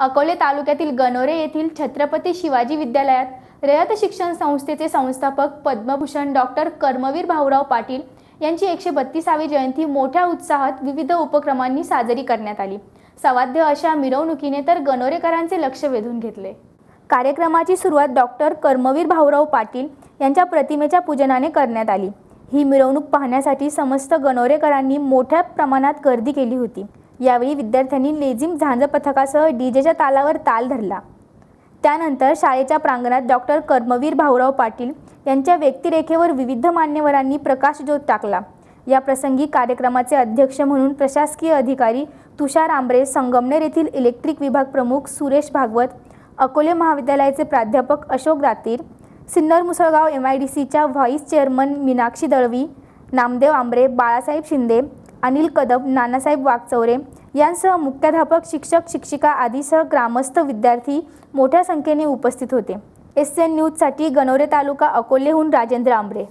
अकोले तालुक्यातील गणोरे येथील छत्रपती शिवाजी विद्यालयात रयत शिक्षण संस्थेचे संस्थापक पद्मभूषण डॉक्टर कर्मवीर भाऊराव पाटील यांची एकशे बत्तीसावी जयंती मोठ्या उत्साहात विविध उपक्रमांनी साजरी करण्यात आली. सवाद्य अशा मिरवणुकीने तर गणोरेकरांचे लक्ष वेधून घेतले. कार्यक्रमाची सुरुवात डॉक्टर कर्मवीर भाऊराव पाटील यांच्या प्रतिमेच्या पूजनाने करण्यात आली. ही मिरवणूक पाहण्यासाठी समस्त गणोरेकरांनी मोठ्या प्रमाणात गर्दी केली होती. यावेळी विद्यार्थ्यांनी लेझिम झांज पथकासह डीजेच्या तालावर ताल धरला. त्यानंतर शाळेच्या प्रांगणात डॉक्टर कर्मवीर भाऊराव पाटील यांच्या व्यक्तिरेखेवर विविध मान्यवरांनी प्रकाशज्योत टाकला. या प्रसंगी कार्यक्रमाचे अध्यक्ष म्हणून प्रशासकीय अधिकारी तुषार आंबरे संगमनेर येथील इलेक्ट्रिक विभाग प्रमुख सुरेश भागवत अकोले महाविद्यालयाचे प्राध्यापक Ashok Datir Sinnar Musalgaon M I D सीच्या व्हाईस चेअरमन मीनाक्षी दळवी नामदेव आंबरे बाळासाहेब शिंदे अनिल कदम नानासाहेब वाघचौरे यांसह मुख्याध्यापक शिक्षक शिक्षिका आदीसह ग्रामस्थ विद्यार्थी मोठ्या संख्येने उपस्थित होते. एस एन न्यूजसाठी गणोरे तालुका अकोलेहून राजेंद्र आंबरे.